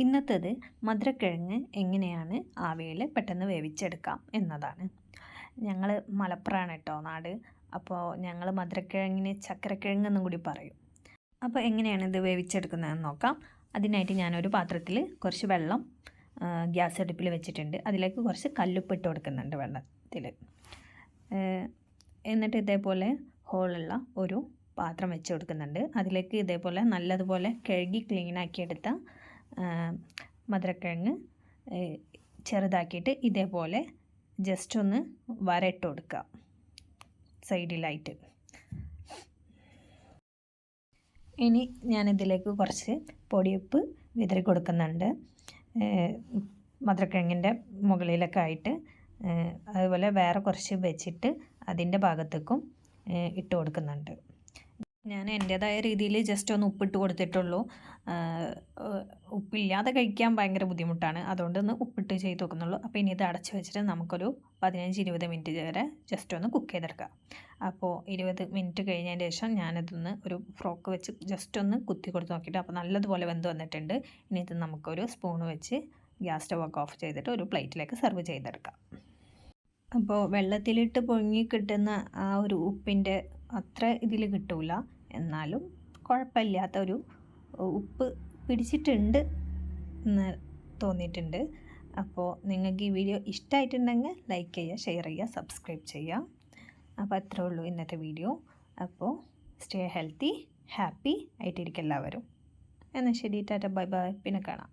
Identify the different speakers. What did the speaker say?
Speaker 1: ഇന്നത്തേത് മധുരക്കിഴങ്ങ് എങ്ങനെയാണ് ആവിയിൽ പെട്ടെന്ന് വേവിച്ചെടുക്കാം എന്നതാണ്. ഞങ്ങൾ മലപ്പുറമാണ് കേട്ടോ നാട്. അപ്പോൾ ഞങ്ങൾ മധുരക്കിഴങ്ങിന് ചക്കരക്കിഴങ്ങ് എന്നും കൂടി പറയും. അപ്പോൾ എങ്ങനെയാണ് ഇത് വേവിച്ചെടുക്കുന്നതെന്ന് നോക്കാം. അതിനായിട്ട് ഞാനൊരു പാത്രത്തിൽ കുറച്ച് വെള്ളം ഗ്യാസ് അടുപ്പിൽ വെച്ചിട്ടുണ്ട്. അതിലേക്ക് കുറച്ച് കല്ലുപ്പ് ഇട്ട് കൊടുക്കുന്നുണ്ട് വെള്ളത്തിൽ എന്നിട്ട് ഇതേപോലെ ഹോളുള്ള ഒരു പാത്രം വെച്ച് കൊടുക്കുന്നുണ്ട്. അതിലേക്ക് ഇതേപോലെ നല്ലതുപോലെ കഴുകി ക്ലീനാക്കി എടുത്ത മധുരക്കിഴങ്ങ് ചെറുതാക്കിയിട്ട് ഇതേപോലെ ജസ്റ്റ് ഒന്ന് വരട്ട് കൊടുക്കുക സൈഡിലായിട്ട്. ഇനി ഞാനിതിലേക്ക് കുറച്ച് പൊടിയുപ്പ് വിതറി കൊടുക്കുന്നുണ്ട്. മധുരക്കിഴങ്ങിന്റെ മുകളിലൊക്കെ ആയിട്ട് അതുപോലെ വേറെ കുറച്ച് വെച്ചിട്ട് അതിന്റെ ഭാഗത്തേക്കും ഇട്ട് കൊടുക്കുന്നുണ്ട്. ഞാൻ എന്റെതായ രീതിയിൽ ജസ്റ്റ് ഒന്ന് ഉപ്പിട്ട് കൊടുത്തിട്ടുള്ളൂ. ഉപ്പില്ലാതെ കഴിക്കാൻ ഭയങ്കര ബുദ്ധിമുട്ടാണ്. അതുകൊണ്ട് ഒന്ന് ഉപ്പിട്ട് ചെയ്ത് നോക്കുന്നുള്ളൂ. അപ്പോൾ ഇനി ഇത് അടച്ച് വെച്ചിട്ട് നമുക്കൊരു പതിനഞ്ച് ഇരുപത് മിനിറ്റ് വരെ ജസ്റ്റ് ഒന്ന് കുക്ക് ചെയ്തെടുക്കാം. അപ്പോൾ ഇരുപത് മിനിറ്റ് കഴിഞ്ഞതിന് ശേഷം ഞാനിതൊന്ന് ഒരു ഫ്രോക്ക് വെച്ച് ജസ്റ്റ് ഒന്ന് കുത്തി കൊടുത്ത് നോക്കിയിട്ട് അപ്പോൾ നല്ലതുപോലെ വെന്ത് വന്നിട്ടുണ്ട്. ഇനി ഇത് നമുക്കൊരു സ്പൂൺ വെച്ച് ഗ്യാസ് സ്റ്റവ് ഒക്കെ ഓഫ് ചെയ്തിട്ട് ഒരു പ്ലേറ്റിലേക്ക് സെർവ് ചെയ്തെടുക്കാം. അപ്പോൾ വെള്ളത്തിലിട്ട് പൊങ്ങി കിട്ടുന്ന ആ ഒരു ഉപ്പിന്റെ അത്ര ഇതിൽ കിട്ടൂല. എന്നാലും കുഴപ്പമില്ലാത്ത ഒരു ഉപ്പ് പിടിച്ചിട്ടുണ്ട് എന്ന് തോന്നിയിട്ടുണ്ട്. അപ്പോൾ നിങ്ങൾക്ക് ഈ വീഡിയോ ഇഷ്ടമായിട്ടുണ്ടെങ്കിൽ ലൈക്ക് ചെയ്യുക ഷെയർ ചെയ്യുക സബ്സ്ക്രൈബ് ചെയ്യുക. അപ്പോൾ അത്രേ ഉള്ളൂ ഇന്നത്തെ വീഡിയോ. അപ്പോൾ സ്റ്റേ ഹെൽത്തി ഹാപ്പി ആയിട്ടിരിക്കും എല്ലാവരും. എന്നാൽ ശരി ടാറ്റ ബൈ ബൈ. പിന്നെ കാണാം.